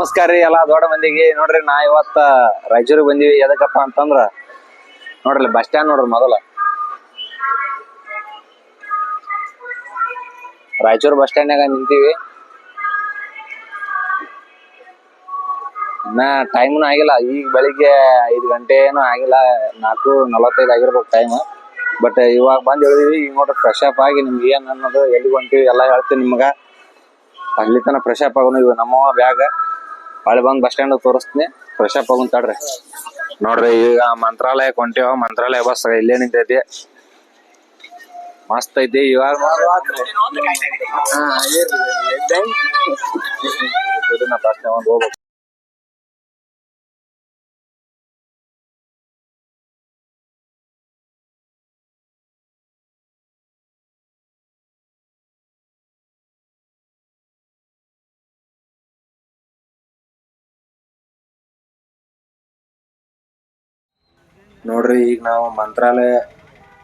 ನಮಸ್ಕಾರ ರೀ, ಎಲ್ಲಾ ದೊಡ್ಡ ಮಂದಿಗೆ. ನೋಡ್ರಿ, ನಾ ಇವತ್ತ ರಾಯಚೂರಿಗೆ ಬಂದಿವಿ. ಎದಕ್ಕಪ್ಪ ಅಂತಂದ್ರ, ನೋಡ್ರಿ, ಬಸ್ ಸ್ಟ್ಯಾಂಡ್ ನೋಡ್ರಿ ಮೊದಲ. ರಾಯಚೂರು ಬಸ್ ಸ್ಟ್ಯಾಂಡ್ನಾಗ ನಿಂತೀವಿ. ಇನ್ನ ಟೈಮ್ನು ಆಗಿಲ್ಲ. ಈಗ ಬೆಳಿಗ್ಗೆ ಐದು ಗಂಟೆ ಏನೂ ಆಗಿಲ್ಲ. ನಾಲ್ಕು ನಲವತ್ತೈದು ಆಗಿರ್ಬೇಕು ಟೈಮ್ ಬಟ್ ಇವಾಗ ಬಂದ್ ಹೇಳಿದೀವಿ. ಈಗ ನೋಡ್ರಿ ಫ್ರೆಶ್ ಅಪ್ ಆಗಿ ನಿಮ್ಗೆ ಏನ್ ಅನ್ನೋದು ಎಲ್ಲಿ ಹೊಂಟಿವಿ ಎಲ್ಲ ಹೇಳ್ತೀನಿ ನಿಮ್ಗ. ಅಲ್ಲಿ ತನಕ ಫ್ರೆಶ್ ಅಪ್ ಆಗೋನು ಇವಾಗ ನಮ್ಮವ ಬ್ಯಾಗ್. ಹೊಳ್ಳಿ ಬಂದ್ ಬಸ್ ಸ್ಟ್ಯಾಂಡ್ ತೋರಿಸ್ತೀನಿ. ಫ್ರೆಶ್ ಅಪ್ ಆಗೋನ್ ತಡ್ರಿ. ನೋಡ್ರಿ, ಈಗ ಮಂತ್ರಾಲಯ ಹೊಂಟಿವ. ಮಂತ್ರಾಲಯ ಬಸ್ ಇಲ್ಲೇ ನಿಂತೈತಿ. ಮಸ್ತ್ ಐತಿ. ಇವಾಗ ಬಸ್ ಹೋಗ್ಬೇಕು. ನೋಡ್ರಿ, ಈಗ ನಾವು ಮಂತ್ರಾಲಯ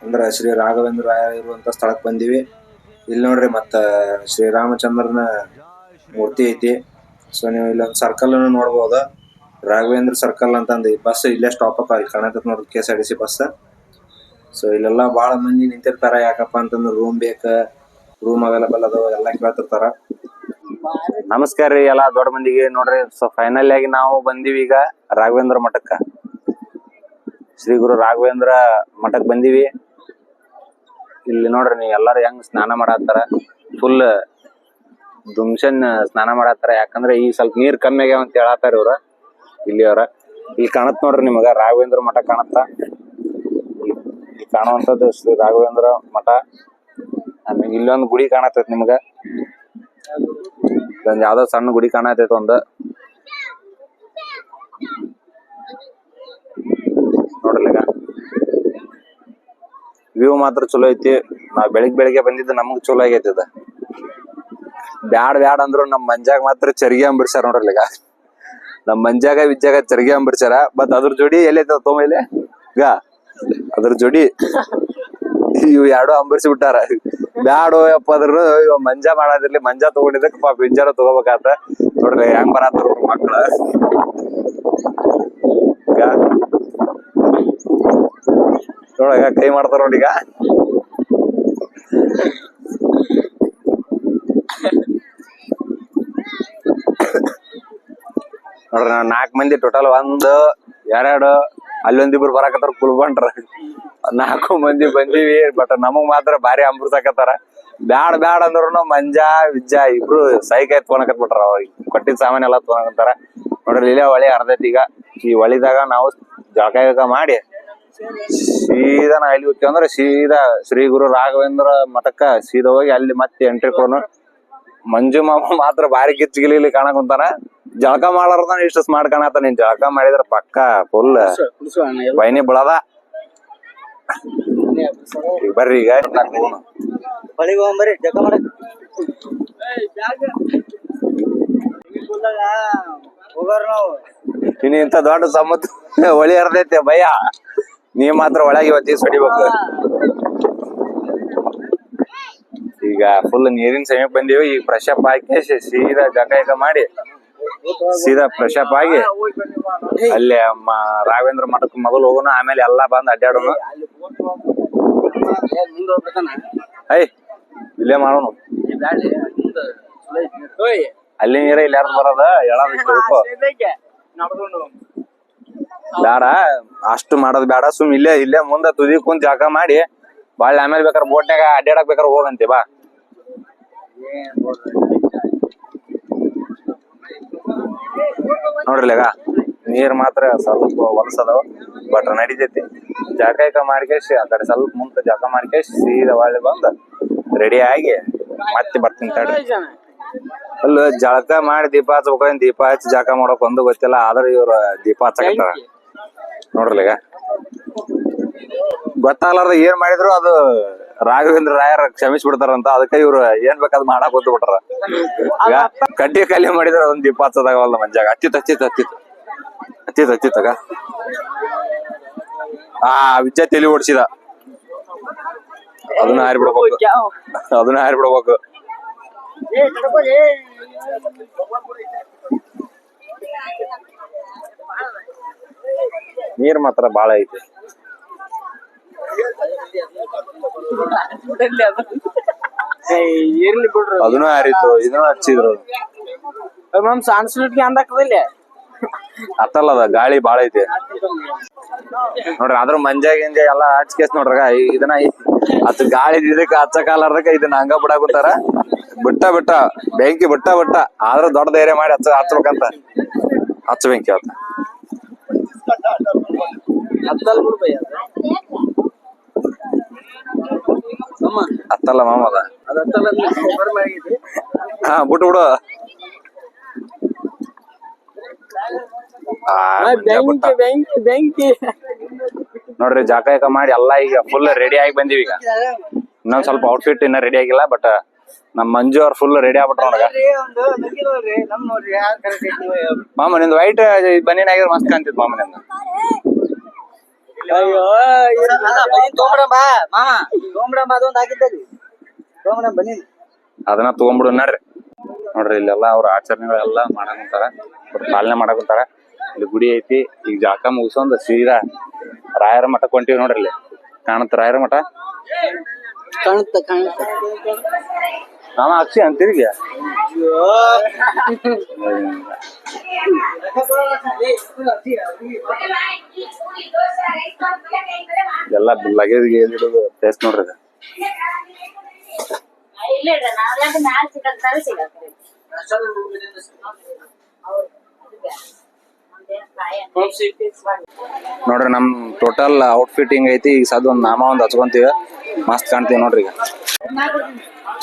ಅಂದ್ರ ಶ್ರೀ ರಾಘವೇಂದ್ರ ಇರುವಂತ ಸ್ಥಳಕ್ ಬಂದಿವಿ. ಇಲ್ಲಿ ನೋಡ್ರಿ ಮತ್ತ ಶ್ರೀರಾಮಚಂದ್ರನ ಮೂರ್ತಿ ಐತಿ. ಸೊ ನೀವು ಇಲ್ಲೊಂದ್ ಸರ್ಕಲ್ ಅನ್ನು ನೋಡಬಹುದು ರಾಘವೇಂದ್ರ ಸರ್ಕಲ್ ಅಂತಂದು ಈ ಬಸ್ ಇಲ್ಲೇ ಸ್ಟಾಪ್ ಅಪ್ ಅಲ್ಲಿ ಕಾಣತೈತಿ ನೋಡ್ರಿ K S R T C bus so ಇಲ್ಲೆಲ್ಲ ಬಹಳ ಮಂದಿ ನಿಂತಿರ್ತಾರ. ಯಾಕಪ್ಪ ಅಂತಂದ್ರ ರೂಮ್ ಬೇಕ ರೂಮ್ ಅವೈಲಬಲ್ ಅದಾವ, ಎಲ್ಲ ಕೇಳ್ತಿರ್ತಾರ. ನಮಸ್ಕಾರ ರೀ, ಎಲ್ಲ ದೊಡ್ಡ ಮಂದಿಗೆ ನೋಡ್ರಿ. ಸೊ ಫೈನಲ್ ಆಗಿ ನಾವು ಬಂದಿವಿ ಈಗ ರಾಘವೇಂದ್ರ ಮಠಕ್ಕ. ಶ್ರೀ ಗುರು ರಾಘವೇಂದ್ರ ಮಠಕ್ ಬಂದಿವಿ. ಇಲ್ಲಿ ನೋಡ್ರಿ ನೀವು ಎಲ್ಲಾರು ಹೆಂಗ್ ಸ್ನಾನ ಮಾಡತ್ತಾರ. ಫುಲ್ ದುಮ್ಸನ್ ಸ್ನಾನ ಮಾಡತ್ತಾರ. ಯಾಕಂದ್ರೆ ಈ ಸ್ವಲ್ಪ ನೀರ್ ಕಮ್ಮಿ ಆಗ್ಯಾವ ಅಂತ ಹೇಳತ್ತಾರ ಇವ್ರ. ಇಲ್ಲಿ ಅವ್ರ. ಇಲ್ಲಿ ಕಾಣತ್ ನೋಡ್ರಿ ನಿಮಗ ರಾಘವೇಂದ್ರ ಮಠ ಕಾಣತ್ತ. ಇಲ್ಲಿ ಕಾಣುವಂತದ್ದು ಶ್ರೀ ರಾಘವೇಂದ್ರ ಮಠ. ಆಮೇಲೆ ಇಲ್ಲೊಂದು ಗುಡಿ ಕಾಣತೈತಿ ನಿಮಗ. ಇಲ್ಲೊಂದ್ ಯಾವ್ದೋ ಸಣ್ಣ ಗುಡಿ ಕಾಣತೈತಿ ಒಂದು ನೋಡ್ರಿ ಈಗ ವ್ಯೂ ಮಾತ್ರ ಚಲೋ ಐತಿ. ನಾವ್ ಬೆಳಿಗ್ ಬೆಳಿಗ್ಗೆ ಬಂದಿದ್ದು ನಮಗ್ ಚಲೋ ಆಗೈತಿ ಇದ. ಬ್ಯಾಡ್ ಬ್ಯಾಡ್ ಅಂದ್ರು ನಮ್ ಮಂಜಾಗ ಮಾತ್ರ ಚರ್ಗಿ ಅಂಬಿಡ್ಸ್ಯಾರ ನೋಡ್ರಿ ಈಗ ನಮ್ ಮಂಜಾಗ ವಿಜ್ಜಾಗ ಚರ್ಗಿ ಅಂಬಿಡ್ಸ್ಯಾರ ಬಟ್ ಅದ್ರ ಜೋಡಿ ಎಲ್ಲೈತ ತೊಮೇಲೆ ಈಗ ಅದ್ರ ಜೋಡಿ ಇವ್ ಎರಡು ಅಂಬರ್ಸಿ ಬಿಟ್ಟಾರ. ಬ್ಯಾಡೋ ಯಪ್ಪ ಅದ್ರ ಇವ ಮಂಜಾ ಮಾಡೋದಿರ್ಲಿ, ಮಂಜಾ ತಗೊಂಡಿದ್ದಕ್ಕೆ ಪಾಪ ವಿಂಜಾರ ತಗೋಬೇಕಾತ. ನೋಡ್ರಿ ಹೆಂಗ್ ಮಕ್ಳ. ಈಗ ನೋಡಗ ಕೈ ಮಾಡ್ತಾರ ನೋಡಿ ಈಗ. ನೋಡ್ರಿ ನಾವ್ ನಾಲ್ಕ್ ಮಂದಿ ಟೋಟಲ್ ಒಂದು, ಎರಡು, ಅಲ್ಲೊಂದಿಬ್ರು ಬರಾಕತ್ತಾರ ಕುಲ್ಬಂಡ್ರ ನಾಲ್ಕು ಮಂದಿ ಬಂದೀವಿ ಬಟ್ ನಮಗ್ ಮಾತ್ರ ಭಾರಿ ಅಂಬ್ರಸಾಕತ್ತಾರ ಬ್ಯಾಡ್ ಬ್ಯಾಡ್ ಅಂದ್ರು ಮಂಜಾ, ವಿಜ್ಜಾ ಇಬ್ರು ಸೈಕ್ ಆಯ್ತು ತೊಗೊಳಕತ್ ಬಿಟ್ರ ಅವ್ರಿಗೆ. ಕೊಟ್ಟಿದ್ ಸಾಮಾನ್ ಎಲ್ಲಾ ತೊಗೊಳಕತ್ತಾರ ನೋಡ್ರಿ ಇಲ್ಲೇ ಹೊಳಿ ಅರ್ಧೈತಿ ಈಗ ಈ ಹೊಳಿದಾಗ ನಾವು ಜಳಕ ಮಾಡಿ ಸೀದಾ ನಾ ಎಲ್ಲಿ ಹೋಗ್ತೀವಿ ಅಂದ್ರೆ ಸೀದಾ ಶ್ರೀ ಗುರು ರಾಘವೇಂದ್ರ ಮಠಕ್ಕ ಸೀದಾ ಹೋಗಿ ಅಲ್ಲಿ ಮತ್ತೆ ಎಂಟ್ರಿ ಕೊಡೋಣ ಮಂಜು ಮಾಮ ಮಾತ್ರ ಬಾರಿ ಕಿಚ್ಚಿಗಿಲಿ ಗಿಲಿ ಕಾಣಕ್ ಕುಂತಾನ. ಜಳಕ ಮಾಡಾರ್ದಾನ ಇಷ್ಟು ಸ್ಮಾರ್ಟ್ ಕಾಣತ್ತ ನೀನ್ ಜಳಕ ಮಾಡಿದ್ರ ಪಕ್ಕ ಫುಲ್ ಬೈನಿ ಬಿಳದ. ಈಗ ಬರ್ರಿ ಈಗ ಇನ್ನು ಇಂತ ದೊಡ್ಡ ಸಮುದ್ರ ಒಳಿ ಹರ್ದೈತೆ ಭಯ. ನೀ ಮಾತ್ರ ಒಳಗೆ ಇವತ್ತಿ ಸಡಿಬೇಕು ಈಗ ಫುಲ್ ನೀರಿನ ಸಮೀಪ ಬಂದೀವಿ ಈಗ ಫ್ರೆಶ್ ಅಪ್ ಹಾಕಿ ಸೀದಾ ಜಕಾಯಕ ಮಾಡಿ ಸೀದಾ ಫ್ರೆಶ್ ಅಪ್ ಆಗಿ ಅಲ್ಲಿ ಮ- ರಾಘವೇಂದ್ರ ಮಠಕ್ಕೆ ಮೊದಲು ಹೋಗೋಣ ಆಮೇಲೆ ಎಲ್ಲಾ ಬಂದ್ ಅಡ್ಡಾಡೋಣ ಐ ಇಲ್ಲೇ ಮಾಡೋಣ ಅಲ್ಲಿ ನೀರ ಇಲ್ಲಿ ಯಾರ್ದು ಬರೋದ ಹೇಳೋದು ಬೇಡ, ಅಷ್ಟು ಮಾಡೋದು ಬೇಡ, ಸುಮ್ ಇಲ್ಲೇ ಇಲ್ಲೇ ಮುಂದೆ ತುದಿ ಕುಂತ ಜಾಗ ಮಾಡಿ ಬಾಳ್ ಆಮೇಲೆ ಬೇಕಾದ್ರೆ ಬೋಟ್ನಾಗ ಅಡ್ಡಾಡಕ್ ಬೇಕಾದ್ರೆ ಹೋಗಂತಿ, ಬಾ. ನೋಡ್ರಿ ಈಗ ನೀರ್ ಮಾತ್ರ ಸ್ವಲ್ಪ ಹೊಲಸದವ ಬಟ್ ನಡಿತೈತಿ. ಜಳಕ ಇಕ ಮಾಡ್ಕೇಸಿ ಆ ಕಡೆ ಸ್ವಲ್ಪ ಮುಂದೆ ಜಳಕ ಮಾಡ್ಕೇಶ್, ಸೀದಾ ಒಳ್ಳೆ ಬಂದ ರೆಡಿ ಆಗಿ ಮತ್ತೆ ಬರ್ತೀನಿ ತಡ್ರಿ. ಅಲ್ಲ ಜಳಕ ಮಾಡಿ ದೀಪ ಹಚ್ಬೇಕು ದೀಪ ಹಚ್ಚಿ ಜಳಕ ಮಾಡಕ್ ಒಂದು ಗೊತ್ತಿಲ್ಲ, ಆದ್ರೆ ಇವ್ರ ದೀಪ ಹಚ್ಚಕತ್ತಾರ. ನೋಡ್ರಲ್ಲ ಈಗ ಗೊತ್ತಾಗ್ಲಾರ್ದ ಏನ್ ಮಾಡಿದ್ರು ಅದು ರಾಘವೇಂದ್ರ ರಾಯರ್ ಕ್ಷಮಿಸ್ಬಿಡ್ತಾರಂತ, ಅದಕ್ಕೆ ಇವ್ರು ಏನ್ ಬೇಕಾದ್ ಮಾಡಕ್ ಗೊತ್ತು ಬಿಟ್ರ ಕಡ್ಡಿ ಕಾಲಿ ಮಾಡಿದ್ರ ಅದೊಂದ್ ದೀಪ ಹಚ್ಚದಾಗವಲ್ಲ ಮಂಜಾಗ. ಹತ್ತಿತ್ ಹತ್ತಿತ್ ಹತ್ತಿತ್ ಹತ್ತಿತ್ ಹತ್ತಿತ್ತಗ ಆ ವಿಚ ತಲಿ ಓಡಿಸಿದ. ಅದನ್ನ ಹಾರಿ ಬಿಡ್ಬೇಕು ಅದನ್ನ ಹಾರಿ ಬಿಡ್ಬೇಕು ನೀರ್ ಮಾತ್ರ ಬಹಳ ಐತೆ. ಇರ್ಲಿ ಬಿಡ್ರಿ. ಅದನ್ನು ಹರಿತು ಇದನ್ನು ಹಚ್ಚಿದ್ರು. ಮ್ಯಾಮ್ ಸಾನ್ಸ್ಲಿಟ್ಗೆ ಅಂದಾಕದಿಲ್ಲ ಹತ್ತಲ್ಲ ಅದ ಗಾಳಿ ಬಾಳ ಐತಿ. ನೋಡ್ರಿ ಆದ್ರೂ ಮಂಜ ಗಿಂಜ ಎಲ್ಲಾ ಹಚ್ಕೇಸ್ ನೋಡ್ರಗ ಇದನ್ನ ಅದ್ ಗಾಳಿ ಇದಕ್ಕ ಹಚ್ಚಕಾಲಾರ್ದಕ್ಕ ಇದನ್ನ ಹಂಗ ಬಿಡಾಕುತ್ತಾರ ಬಿಟ್ಟ ಬಿಟ್ಟ ಬೆಂಕಿ ಬಿಟ್ಟ ಬಿಟ್ಟ. ಆದ್ರೂ ದೊಡ್ಡ ಧೈರ್ಯ ಮಾಡಿ ಹಚ್ಚ ಹಚ್ಬೇಕಂತ ಹಚ್ಚ ಬೆಂಕಿ ಅವತ್ತ ಹತ್ತಲ್ಲ ಮಾಮ ಅದ ಹಾ ಬಿಟ್ಟು. ಬಿಡು ನೋಡ್ರಿ ಜಾಕ ಯಾಕ ಮಾಡಿ ಎಲ್ಲಾ ಈಗ ಫುಲ್ ರೆಡಿ ಆಗಿ ಬಂದಿವಿ ಈಗ. ಇನ್ನೊಂದ್ ಸ್ವಲ್ಪ ಔಟ್ಫಿಟ್ ಇನ್ನ ರೆಡಿ ಆಗಿಲ್ಲ ಬಟ್ ನಮ್ ಮಂಜು ಅವ್ರ ಫುಲ್ ರೆಡಿ ಆಗ್ಬಿಟ್ರ ನೋಡ್ಗ. ಮಾಮ ನಿಂದ ವೈಟ್ ಬನ್ನಿನ ಆಗಿರೋ ಮಸ್ತ್ ಕಾಣ್ತಿದ್ ಮಾಮ ನಿಂದ. ಅಯ್ಯೋ ಬನ್ನಿ ತೊಗೊಂಬರಮ್ಮ ಮಾಮ ತೊಗೊಂಬರಮ್ಮ ಅದೊಂದು ಹಾಕಿದ್ದಲ್ಲಿ. ತೊಗೊಂಬರಮ್ಮ ಬನ್ನಿ. ಅದನ್ನ ತಗೊಂಡ್ಬಿಡು ನಡ್ರಿ. ನೋಡ್ರಿ ಇಲ್ಲೆಲ್ಲ ಅವ್ರ ಆಚರಣೆಗಳೆಲ್ಲ ಮಾಡಕುಂತಾರ ಅವ್ರ ಪಾಲನೆ ಮಾಡಕುಂತಾರ ಇಲ್ಲಿ ಗುಡಿ ಐತಿ ಈಗ ಜಾಕ ಮುಗಿಸೊಂದ್ ಸೀದಾ ರಾಯರ ಮಠ ಹೊಂಟಿವಿ ನೋಡ್ರಿ ಇಲ್ಲಿ. ಕಾಣುತ್ತ ರಾಯರ ಮಠ? ಕಾಣುತ್ತ ಕಾಣುತ್ತ. ನಾನು ಅಕ್ಷಿ ಅಂತಿರ್ಗಿ ಎಲ್ಲ ಲಗೇಜ್ ಗೇಜ್ ಇಡೋದು ಪ್ಲೇಸ್ ನೋಡ್ರಿ. ಇಲ್ಲ ನೋಡ್ರಿ ನಮ್ ಟೋಟಲ್ ಔಟ್ ಫಿಟ್ಟಿಂಗ್ ಐತಿ. ಈಗ ಸದ್ ಒಂದ್ ನಾಮ ಒಂದ್ ಹಚ್ಕೊಂತೀವಿ. ಮಸ್ತ್ ಕಾಣ್ತೀವಿ ನೋಡ್ರಿ ಈಗ.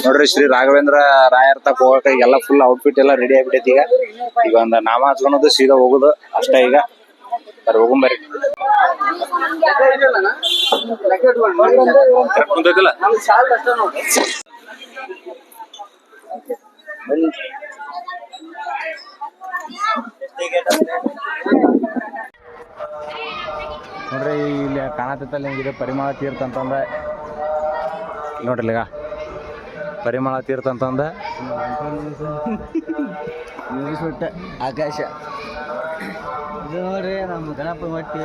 ನೋಡ್ರಿ ಶ್ರೀ ರಾಘವೇಂದ್ರ ರಾಯರ್ ತಕ್ ಹೋಗಕ ಈಗೆಲ್ಲ ಫುಲ್ ಔಟ್ಫಿಟ್ ಎಲ್ಲ ರೆಡಿ ಆಗ್ಬಿಟ್ಟೈತಿ ಈಗ. ಈಗ ಒಂದ್ ನಾಮ ಹಚ್ಕೊಳೋದು, ಸೀದಾ ಹೋಗುದು ಅಷ್ಟೇ ಈಗ. ಬರ್ರಿ ಹೋಗುಂಬರ್ರಿ ನೋಡ್ರಿ ಇಲ್ಲಿ ಕಾಣತೈತಲ್ಲ ಹೆಂಗಿದೆ? ಪರಿಮಳ ತೀರ್ಥ ಅಂತಂದ ನೋಡ್ರಿ ಈಗ. ಪರಿಮಳ ತೀರ್ಥ ಅಂತಂದ ಮುಗಿಸ್ಬಿಟ್ಟ. ಆಕಾಶ. ಇದು ನೋಡ್ರಿ ನಮ್ಮ ಗಣಪ ಮಟ್ಟಿ.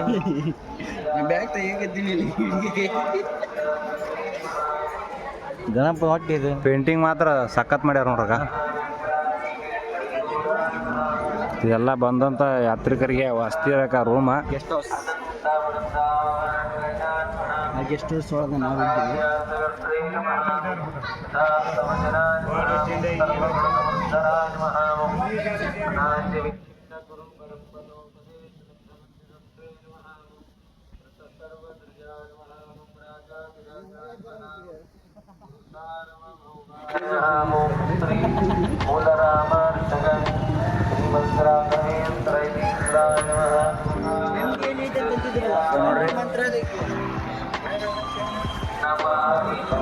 ಬ್ಯಾಗ್ ತೆಗಿಕತ್ತೀನಿ ಗಣಪ ಹೊಟ್ಟಿ ಇದು. ಪೇಂಟಿಂಗ್ ಮಾತ್ರ ಸಖತ್ ಮಾಡ್ಯಾರ ನೋಡ್ರಗ ಇದೆಲ್ಲ ಬಂದಂತ ಯಾತ್ರಿಕರಿಗೆ ವಸತಿ ಇರಕ ರೂಮ ಗೆಸ್ಟ್ ಹೌಸ್ ಆ ಗೆಸ್ಟ್ ಹೌಸ್ ಒಳಗೆ ನಾವು ಇದ್ದೀವಿ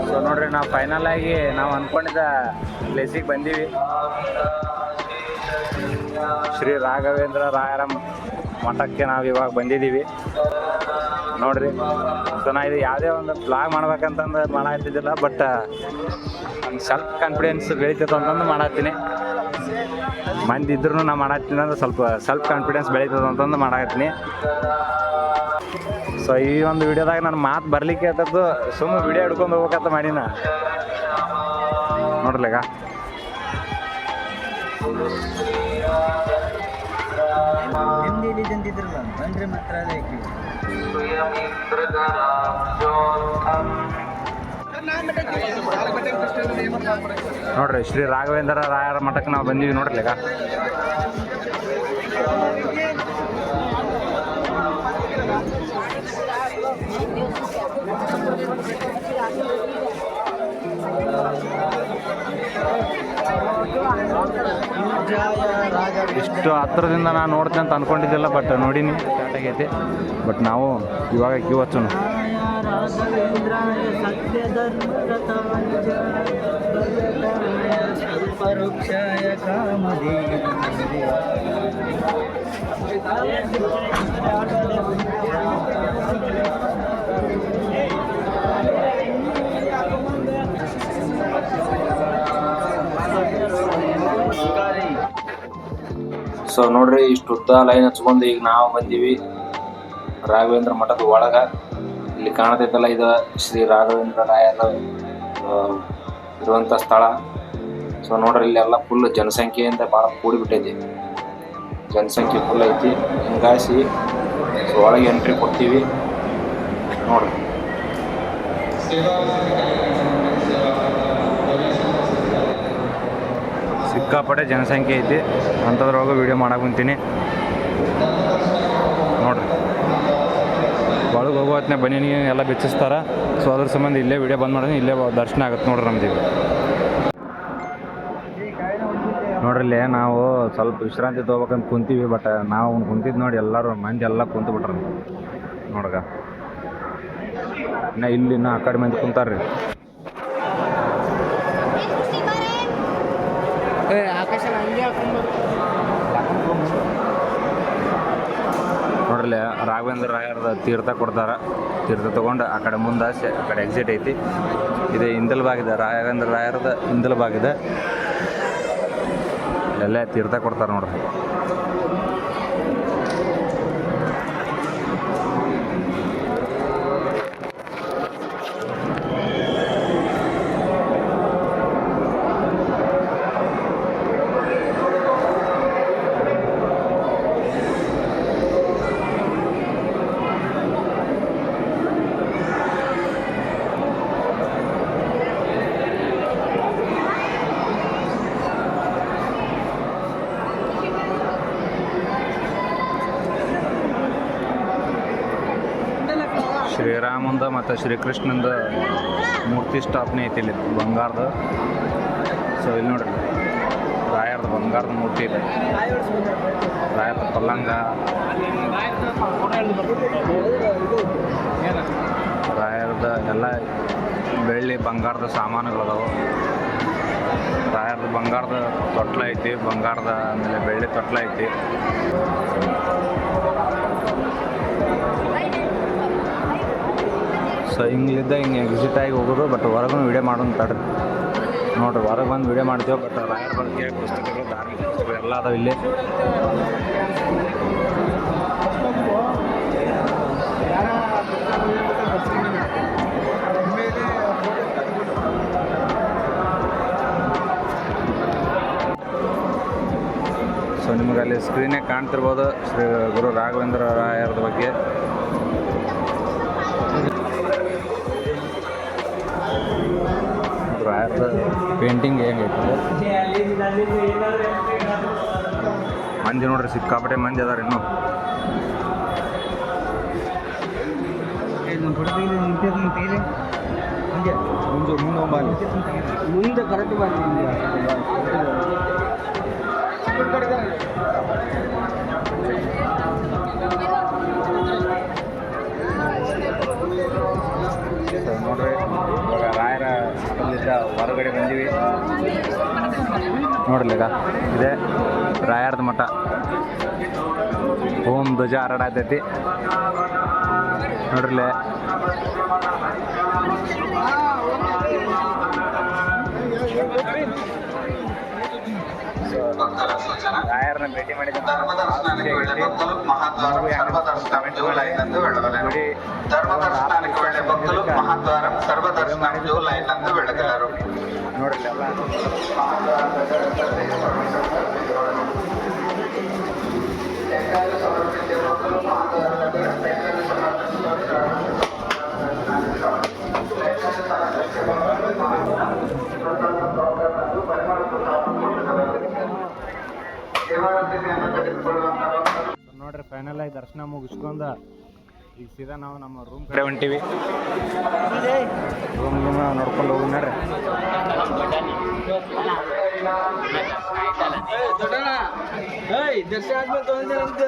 ಸೊ ನೋಡ್ರಿ, ನಾವು ಫೈನಲ್ ಆಗಿ ನಾವು ಅನ್ಕೊಂಡಿದ್ದ ಪ್ಲೇಸಿಗೆ ಬಂದೀವಿ. ಶ್ರೀ ರಾಘವೇಂದ್ರ ರಾಯರ ಮಠಕ್ಕೆ ನಾವು ಇವಾಗ ಬಂದಿದ್ದೀವಿ ನೋಡ್ರಿ ಸೊ ನಾ ಇದು ಯಾವುದೇ ಒಂದು ಬ್ಲಾಗ್ ಮಾಡ್ಬೇಕಂತಂದು ಮಾಡಾತಿದ್ದಿಲ್ಲ ಬಟ್ ನಂಗೆ ಸೆಲ್ಫ್ ಕಾನ್ಫಿಡೆನ್ಸ್ ಬೆಳೀತದೆ ಅಂತಂದು ಮಾಡತ್ತೀನಿ. ಮಂದಿ ಇದ್ರೂ ನಾ ಮಾಡತ್ತೀನಿ ಅಂದ್ರೆ ಸ್ವಲ್ಪ ಸೆಲ್ಫ್ ಕಾನ್ಫಿಡೆನ್ಸ್ ಬೆಳೀತದೆ ಅಂತಂದು ಮಾಡಾಕತ್ತೀನಿ ಸೊ ಈ ಒಂದು ವಿಡಿಯೋದಾಗ ನನ್ನ ಮಾತು ಬರ್ಲಿಕ್ಕೆ ಆತದ್ದು ಸುಮ್ಮನೆ ವಿಡಿಯೋ ಹಿಡ್ಕೊಂಡು ಹೋಗ್ಬೇಕಂತ ಮಾಡಿನ. ನೋಡ್ಲಿಗ ಅಂದ್ರೆ ಮಾತ್ರ ನೋಡ್ರಿ, ಶ್ರೀ ರಾಘವೇಂದ್ರ ರಾಯರ ಮಠಕ್ಕೆ ನಾವು ಬಂದೀವಿ ಈಗ. ಇಷ್ಟು ಹತ್ರದಿಂದ ನಾನು ನೋಡ್ತೇನೆ ಅಂತ ಅನ್ಕೊಂಡಿದ್ದಿಲ್ಲ ಬಟ್ ನೋಡೀನಿ ಸ್ಟಾರ್ಟ್ ಆಗೈತಿ. ಬಟ್ ನಾವು ಇವಾಗ ಕ್ಯೂ ಹಚ್ಚೋಣ. ಸತ್ಯ ಪರೋಕ್ಷಾಯ ಕಾಮಧೇಯ ಸೊ ನೋಡ್ರಿ ಇಷ್ಟು ಉದ್ದ ಲೈನ್ ಹಚ್ಕೊಂಡು ಈಗ ನಾವು ಬಂದೀವಿ ರಾಘವೇಂದ್ರ ಮಠದ ಒಳಗ. ಇಲ್ಲಿ ಕಾಣತೈತಲ್ಲ, ಇದು ಶ್ರೀ ರಾಘವೇಂದ್ರ ರಾಯರ ಇರುವಂತ ಸ್ಥಳ. ಸೊ ನೋಡ್ರಿ, ಇಲ್ಲಿ ಎಲ್ಲ ಫುಲ್ ಜನಸಂಖ್ಯೆಯಿಂದ ಭಾಳ ಕೂಡಿಬಿಟ್ಟೈತಿ. ಜನಸಂಖ್ಯೆ ಫುಲ್ ಐತಿ. ಹಿಂಗಾಸಿ ಸೊ ಒಳಗೆ ಎಂಟ್ರಿ ಕೊಡ್ತೀವಿ. ನೋಡ್ರಿ. ಸಿಕ್ಕಾಪಟ್ಟೆ ಜನಸಂಖ್ಯೆ ಐತಿ. ಅಂಥದ್ರೊಳಗೆ ವೀಡಿಯೋ ಮಾಡಕ್ಕೆ ಕುಂತೀನಿ ನೋಡ್ರಿ ಒಳಗೆ ಹೋಗೋ ಬನ್ನಿ ಎಲ್ಲ ಬೆಚ್ಚಿಸ್ತಾರ. ಸೊ ಅದ್ರ ಸಂಬಂಧ ಇಲ್ಲೇ ವಿಡಿಯೋ ಬಂದ್ ಮಾಡೋದು ಇಲ್ಲೇ ದರ್ಶನ ಆಗುತ್ತೆ ನೋಡ್ರಿ ನಮ್ದು ಈಗ. ನೋಡ್ರಿ ಇಲ್ಲಿ ನಾವು ಸ್ವಲ್ಪ ವಿಶ್ರಾಂತಿ ತೊಗೋಬೇಕಂತ ಕುಂತೀವಿ ಬಟ್ ನಾವು ಕುಂತಿದ್ದು ನೋಡಿ ಎಲ್ಲರೂ ಮಂದಿ ಎಲ್ಲ ಕುಂತು ಬಿಟ್ರಿ. ನೋಡ್ಗ. ಇನ್ನ ಇಲ್ಲಿ ಇನ್ನ ಆ ಕಡೆ ಮಂದಿ ಕುಂತಾರ್ರಿ. ರಾಘವೇಂದ್ರ ರಾಯರದ ತೀರ್ಥ ಕೊಡ್ತಾರೆ. ತೀರ್ಥ ತೊಗೊಂಡು ಆ ಕಡೆ ಮುಂದೆ ಆ ಕಡೆ ಎಕ್ಸಿಟ್ ಐತಿ. ಇದು ಹಿಂದಲ್ ಬಾಗಿದೆ ರಾಘವೇಂದ್ರ ರಾಯರದ ಹಿಂದಲ್ ಬಾಗಿದೆ ಎಲ್ಲೇ ತೀರ್ಥ ಕೊಡ್ತಾರೆ ನೋಡ್ರಿ. ಶ್ರೀರಾಮಂದ ಮತ್ತು ಶ್ರೀಕೃಷ್ಣಂದ ಮೂರ್ತಿ ಸ್ಥಾಪನೆ ಐತಿ ಇಲ್ಲಿ ಬಂಗಾರದ. ಸೊ ಇಲ್ಲಿ ನೋಡ್ರಿ, ರಾಯರ್ದು ಬಂಗಾರದ ಮೂರ್ತಿ ಇದೆ. ರಾಯರದ ಪಲ್ಲಂಗ. ರಾಯರದ ಎಲ್ಲ ಬೆಳ್ಳಿ ಬಂಗಾರದ ಸಾಮಾನುಗಳದಾವೆ. ರಾಯರ್ದು ಬಂಗಾರದ ತೊಟ್ಲ ಐತಿ, ಬಂಗಾರದ ಆಮೇಲೆ ಬೆಳ್ಳಿ ತೊಟ್ಲ ಐತಿ. ಸೊ ಹಿಂಗಿಲ್ಲಿದ್ದ ಹಿಂಗೆ ಎಕ್ಸಿಟ್ ಆಗಿ ಹೋಗೋದು ಬಟ್ ಹೊರಗೂ ವಿಡಿಯೋ ಮಾಡೋದು ತಡ್ರಿ ನೋಡ್ರಿ, ಹೊರಗೆ ಬಂದು ವಿಡಿಯೋ ಮಾಡ್ತೀವಿ ಬಟ್ ರಾಯರ ಬಗ್ಗೆ ಪುಸ್ತಕಗಳು ಧಾರ್ಮಿಕ ಪುಸ್ತಕಗಳು ಎಲ್ಲ ಅದಾವೆ ಇಲ್ಲಿ. ಸೊ ನಿಮಗೆ ಅಲ್ಲಿ ಸ್ಕ್ರೀನೇ ಕಾಣ್ತಿರ್ಬೋದು, ಶ್ರೀ ಗುರು ರಾಘವೇಂದ್ರ ರಾಯರದ ಬಗ್ಗೆ. ಪೇಂಟಿಂಗ್ ಹೆಂಗೈತೆ ಮಂದಿ ನೋಡ್ರಿ ಸಿಕ್ಕಾಪಟ್ಟೆ ಮಂದಿ ಅದಾರ ಇನ್ನು. ಮುಂದೆ ಕರೆಕ್ಟ್ ಸೊ ನೋಡ್ರಿ ಇವಾಗ ರಾಯರ ಮಠದಿಂದ ಹೊರಗಡೆ ಬಂದೀವಿ ನೋಡ್ರಿ ಈಗ ಇದೆ ರಾಯರದ ಮಠ ಓಂ ಧ್ವಜ ಹರಡಾತೈತಿ ನೋಡ್ರಿಲೆ ರಾಯರನ್ನ ಭೇಟಿ ಮಾಡಿದ ధర్మదర్శనానికి వెళ్లే భక్తులు మహాద్వారం సర్వదర్శనం క్యూ లైన్ నందు వెళ్ళగలరు ನೋಡ್ರಿ ಎಲ್ಲ. ನೋಡ್ರಿ ಫೈನಲ್ ಆಗಿ ದರ್ಶನ ಮುಗಿಸ್ಕೊಂಡ ಈಗ ಸೀದಾ ನಾವು ನಮ್ಮ ರೂಮ್ ಕಡೆ ಹೊಂಟಿವಿ ರೂಮ್ ಗೀಮ್ ನೋಡ್ಕೊಂಡು ಹೋಗಿ ನೋಡ್ರಿ ದರ್ಶನ ಆದ್ಮೇಲೆ ತಗೊಂಡ್ರೆ ಅಂತ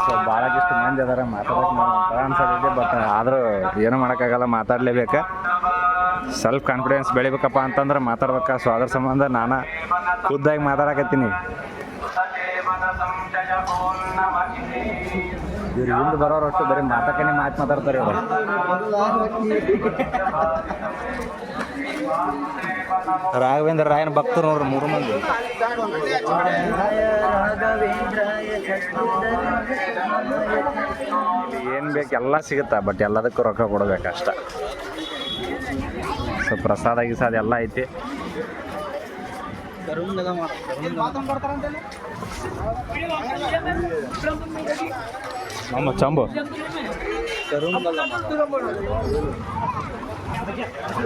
ಸೊ ಭಾಳಷ್ಟು ಮಂದಿ ಅದಾರ ಮಾತಾಡಕ್ಕೆ ಅನ್ಸೋದಿದೆ ಬಟ್ ಆದರೂ ಏನೂ ಮಾಡೋಕ್ಕಾಗಲ್ಲ, ಮಾತಾಡಲೇಬೇಕು. ಸೆಲ್ಫ್ ಕಾನ್ಫಿಡೆನ್ಸ್ ಬೆಳಿಬೇಕಪ್ಪ ಅಂತಂದ್ರೆ ಮಾತಾಡ್ಬೇಕ. ಸೊ ಅದ್ರ ಸಂಬಂಧ ನಾನು ಖುದ್ದಾಗಿ ಮಾತಾಡಕತ್ತೀನಿ. ಇವ್ರು ಹಿಂದೆ ಬರೋರು ಅಷ್ಟು ಬರೀ ಮಾತಕ್ಕನೆ ಮಾತು ಮಾತಾಡ್ತಾರೆ ಇವರು. ರಾಘವೇಂದ್ರ ರಾಯನ ಭಕ್ತರು ನೋಡ್ರಿ ಮೂರು ಮಂದಿ. ಏನು ಬೇಕು ಎಲ್ಲ ಸಿಗುತ್ತಾ? ಬಟ್ ಎಲ್ಲದಕ್ಕೂ ರೊಕ್ಕ ಕೊಡ್ಬೇಕಷ್ಟ. ಸೊ ಪ್ರಸಾದ ಗಿಸಾದ ಎಲ್ಲ ಐತಿ. ನಮ್ಮ ಚಂಬು.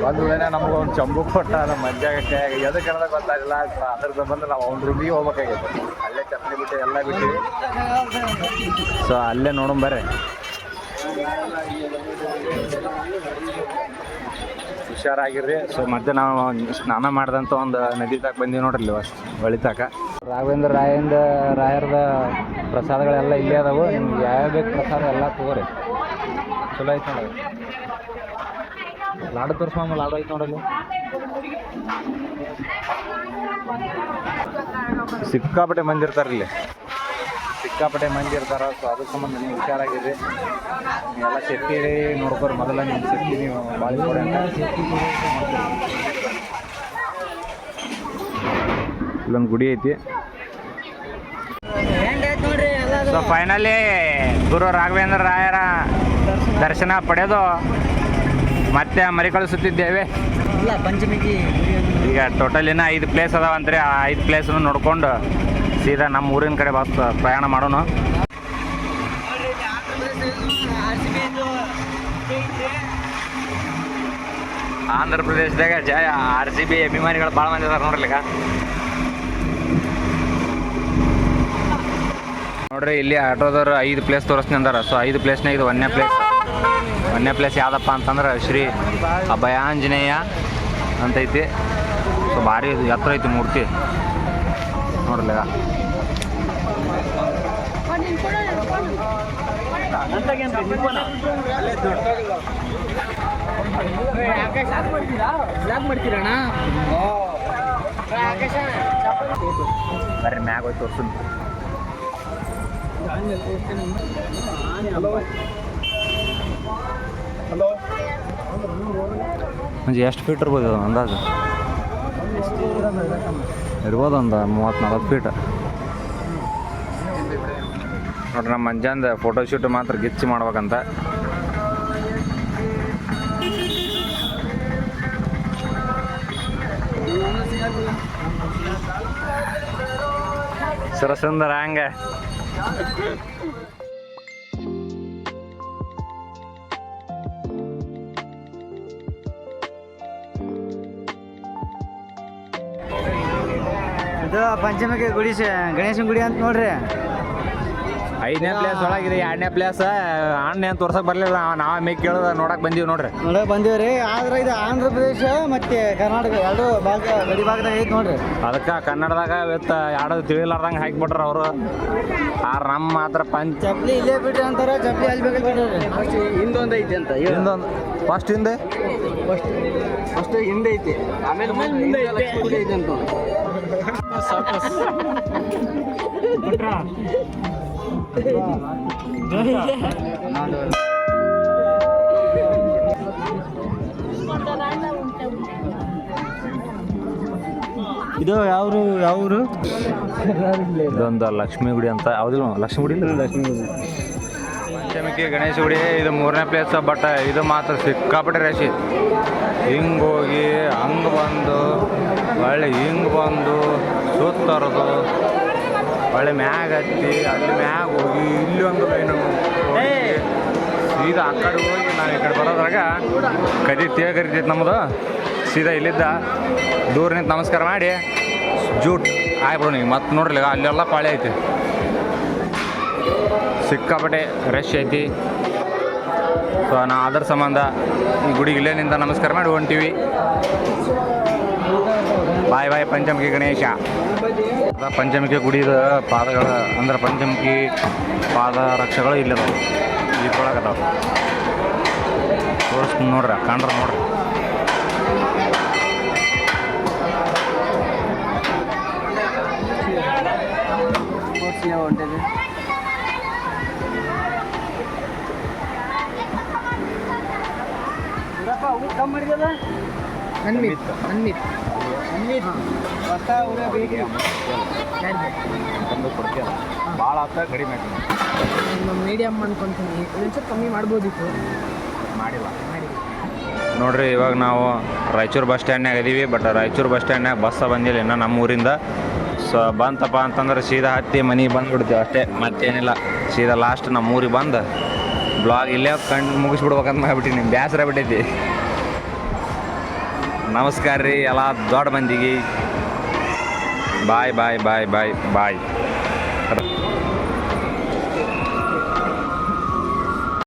ಒಂದು ವೇಳೆ ನಮ್ಗೆ ಒಂದು ಚಂಬು ಕೊಟ್ಟ ನಮ್ಮ ಮಜ್ಜಾಗಕ್ಕೆ ಎದಕ್ಕೆ ಅನ್ನೋದು ಗೊತ್ತಾಗಿಲ್ಲ ಅದ್ರದ್ದು ಬಂದ್ರೆ ನಾವು ಅವ್ನ ರೂಮಿಗೆ ಹೋಗ್ಬೇಕಾಗಿತ್ತು. ಅಲ್ಲೇ ಚಪ್ಪಲಿ ಬಿಟ್ಟು ಎಲ್ಲ ಬಿಟ್ಟಿವಿ. ಸೊ ಅಲ್ಲೇ ನೋಡೋಣ ಬರ್ರಿ. ಹುಷಾರಾಗಿರ್ರಿ. ಸೊ ಮತ್ತೆ ನಾವು ಸ್ನಾನ ಮಾಡಿದಂಥ ಒಂದು ನದಿ ತಾಕ ಬಂದೀವಿ ನೋಡ್ರಿ ಇಲ್ಲಿ ಹೊಳಿ ತಾಕ ರಾಘವೇಂದ್ರ ರಾಯಂದ, ರಾಯರದ ಪ್ರಸಾದಗಳೆಲ್ಲ ಇಲ್ಲೇ ಅದಾವು. ನಿಮ್ಗೆ ಯಾವ ಬೇಕು ಪ್ರಸಾದ ಎಲ್ಲ ತಗೋರಿ. ಚಲೋ ಐತೆ ಲಾಡು ತೋರಿಸ್ಮ ಲಾಡು ಐತೆ ನೋಡಲ್ಲಿ. ಸಿಕ್ಕಾಪಟ್ಟೆ ಮಂದಿ ಇರ್ತಾರೆ ಇಲ್ಲಿ. ಸಿಕ್ಕಾಪಟ್ಟೆ ಮಂದಿ ಇರ್ತಾರ ಸೊ ಅದ್ರ ಸಂಬಂಧ ನೀವು ಹುಷಾರಾಗಿರ್ರಿ ನೀವೆಲ್ಲ ಸೇಫ್ಟಿ ನೋಡ್ಕೋರಿ, ಮೊದಲ ನಿಮ್ಮ ಸೇಫ್ಟಿ ನೀವು ಬಾಳಿ ಇಲ್ಲೊಂದು ಗುಡಿ ಐತಿ. ಸೊ ಫೈನಲಿ ಗುರು ರಾಘವೇಂದ್ರ ರಾಯರ ದರ್ಶನ ಪಡೆದು ಮತ್ತೆ ಮರಿಕಳಿಸುತ್ತಿದ್ದೇವೆ. ಈಗ ಟೋಟಲ್ ಇನ್ನ ಐದು ಪ್ಲೇಸ್ ಅದಾವಂತ್ರಿ ಆ ಐದು ಪ್ಲೇಸನ್ನು ನೋಡ್ಕೊಂಡು ಸೀದಾ ನಮ್ಮ ಊರಿನ ಕಡೆ ಬಸ್ ಪ್ರಯಾಣ ಮಾಡೋಣ. ಆಂಧ್ರ ಪ್ರದೇಶದಾಗ ಜಯ ಆರ್ ಸಿ ಬಿ ಅಭಿಮಾನಿಗಳು ಭಾಳ ಮಂದಿ ಅದಾರ ನೋಡ್ರಿ ಈಗ. ನೋಡ್ರಿ ಇಲ್ಲಿ ಆಟೋದವ್ರು ಐದು ಪ್ಲೇಸ್ ತೋರಿಸ್ತೀನಿ ಅಂದಾರ. ಸೊ ಐದು ಪ್ಲೇಸ್ನಾಗ ಇದು ಒಂದನೇ ಪ್ಲೇಸ್ ಒಂದನೇ ಪ್ಲೇಸ್ ಯಾವ್ದಪ್ಪ ಅಂತಂದ್ರೆ ಶ್ರೀ ಅಭಯಾಂಜನೇಯ ಅಂತೈತಿ. ಸೊ ಭಾರಿ ಎತ್ತರ ಐತಿ ಮೂರ್ತಿ. ಮಾಡ್ತೀರಣ್ಣ ಬರ್ರಿ, ಮ್ಯಾಗ ಹೋಗಿ ತೋರ್ಸು ಮಂಜಿ ಎಷ್ಟು ಫೀಟ್ ಇರ್ಬೋದು ಅದು ಅಂದಾಜು? ಇರ್ಬೋದು ಒಂದು ಮೂವತ್ತು ನಲ್ವತ್ತು ಫೀಟ್ ನೋಡ್ರಿ, ನಮ್ಮ ಮಂಜಾಂದ ಫೋಟೋಶೂಟ್ ಮಾತ್ರ ಗಿಚ್ಚಿ ಮಾಡ್ಬೇಕಂತ. ಸುರಸುಂದರ ಹಂಗ. ಇದು ಪಂಚಮಿಗೆ ಗುಡಿ ಗಣೇಶನ ಗುಡಿ ಅಂತ ನೋಡ್ರಿ. ಐದನೇ ಪ್ಲೇಸ್ ಒಳಗಿದೆ ಎರಡನೇ ಪ್ಲೇಸ್ ಅಣ್ಣ ಏನು ತೋರ್ಸಕ್ ಬರಲಿಲ್ಲ ನಾವು ಮೇಕ್ ಕೇಳೋದು ನೋಡಕ್ ಬಂದೀವಿ ನೋಡ್ರಿ. ನೋಡಕ್ ರೀ. ಆದ್ರೆ ಇದು ಆಂಧ್ರ ಪ್ರದೇಶ ಮತ್ತೆ ಕರ್ನಾಟಕ ಎರಡು ಭಾಗ ಗಡಿ ಭಾಗದಾಗ ಐತಿ ನೋಡ್ರಿ. ಅದಕ್ಕೆ ಕನ್ನಡದಾಗ ಇವತ್ತ ಯಾರು ತಿಳಿಲಾರ್ದಂಗೆ ಹಾಕಿಬಿಟ್ರ ಅವರು. ಆ ನಮ್ಮ ಮಾತ್ರ ಪಂಚ ಚಪ್ಲಿ ಇಲ್ಲೇ ಬಿಟ್ರಿ ಅಂತಾರ ಚಪ್ಲಿ ಅಲ್ಲಿ ಹಿಂದೊಂದ್ ಐತಿ ಅಂತ ಹಿಂದೊಂದು ಫಸ್ಟ್ ಹಿಂದೆ? ಫಸ್ಟ್ ಫಸ್ಟ್ ಹಿಂದೆ ಐತಿ. ಆಮೇಲೆ ಮುಂದೆ ಐತಿ ಅಂತ. ಇದು ಯಾವ್ರು ಯಾವ್ರು? ಇದೊಂದು ಲಕ್ಷ್ಮೀ ಗುಡಿ ಅಂತ ಯಾವುದಿಲ್ಲ ಲಕ್ಷ್ಮೀ ಗುಡಿ ಇಲ್ಲ? ಲಕ್ಷ್ಮಿ ಗುಡಿ. ಪಂಚಮಿಕಿ ಗಣೇಶ ಗುಡಿ ಇದು ಮೂರನೇ ಪ್ಲೇಸ್ ಬಟ್ ಇದು ಮಾತ್ರ ಸಿಕ್ಕಾಪಟ್ಟೆ ರಶಿ. ಹಿಂಗೋಗಿ ಹೋಗಿ ಹಂಗೆ ಬಂದು ಒಳ್ಳೆ ಹಿಂಗೆ ಬಂದು ಸುತ್ತರದು ಒಳ್ಳೆ ಮ್ಯಾಗ ಹತ್ತಿ, ಅಲ್ಲಿ ಮ್ಯಾಗ ಹೋಗಿ ಇಲ್ಲಿ ಒಂದು ಲೈನು ಸೀದಾ ಆ ಕಡೆ ಹೋಗಿ ನಾವು ಈ ಕಡೆ ಬರೋದ್ರಾಗ ಕದಿ ತೇಗರಿತೈತೆ ನಮ್ಮದು ಸೀದಾ ಇಲ್ಲಿದ್ದ ದೂರ ನಿಂತು ನಮಸ್ಕಾರ ಮಾಡಿ. ಜೂಟ್ ಆಯ್ಬಿಡು ನೀವು, ಮತ್ತೆ ನೋಡ್ರಿ ಅಲ್ಲೆಲ್ಲ ಪಾಳೆ ಐತಿ. ಸಿಕ್ಕಾಪಟ್ಟೆ ರಶ್ ಐತಿ. ಸೊ ನಾ ಅದರ ಸಂಬಂಧ ಈ ಗುಡಿಗೆ ಇಲ್ಲೇ ನಿಂತ ನಮಸ್ಕಾರ ಮಾಡಿ ಹೊಂಟಿವಿ ಬಾಯ್ ಬಾಯ್ ಪಂಚಮುಖಿ ಗಣೇಶ. ಪಂಚಮುಖಿ ಗುಡಿದ ಪಾದಗಳ, ಅಂದ್ರೆ ಪಂಚಮುಖಿ ಪಾದ ರಕ್ಷಗಳು ಇಲ್ಲದವು. ಇಟ್ಕೊಳಕದಾವ ತೋರಿಸ್ಕೊಂಡು ನೋಡ್ರ, ಕಂಡ್ರ ನೋಡ್ರಿ. ಹೊಂಟಿದೆ ಊಟ ಮಾಡಿದ ಹೊಸ ಹುಡುಗ ಬೇಕು ತಂದು ಕೊಡ್ತೀರ ಭಾಳ ಆತ ಕಡಿಮೆ ಮೀಡಿಯಮ್ ಅನ್ಕೊಂತೀನಿ. ಕಮ್ಮಿ ಮಾಡ್ಬೋದಿತ್ತು. ಮಾಡಿಲ್ಲ. ಮಾಡಿ ನೋಡ್ರಿ ಇವಾಗ ನಾವು ರಾಯಚೂರು ಬಸ್ ಸ್ಟ್ಯಾಂಡ್ನಾಗ ಇದೀವಿ ಬಟ್ ರಾಯಚೂರು ಬಸ್ ಸ್ಟ್ಯಾಂಡ್ನಾಗ ಬಸ್ ಬಂದಿಲ್ಲ ಇನ್ನು ನಮ್ಮ ಊರಿಂದ. ಸೊ ಬಂತಪ್ಪ ಅಂತಂದ್ರೆ ಸೀದಾ ಹತ್ತಿ ಮನೆಗೆ ಬಂದ್ಬಿಡ್ತೀವಿ ಅಷ್ಟೇ ಮತ್ತೇನಿಲ್ಲ. ಸೀದಾ ಲಾಸ್ಟ್ ನಮ್ಮ ಊರಿಗೆ ಬಂದು ಬ್ಲಾಗ್ ಇಲ್ಲೇ ಕಂಡು ಮುಗಿಸ್ಬಿಡ್ಬೇಕಂತ ಮಾಡ್ಬಿಟ್ಟಿನಿ ಬೇಸರ ಬಿಟ್ಟೈತಿ ನಮಸ್ಕಾರ ರೀ. ಎಲ್ಲ ದೊಡ್ಡ ಮಂದಿಗೆ. ಬಾಯ್ ಬಾಯ್ ಬಾಯ್ ಬಾಯ್ ಬಾಯ್.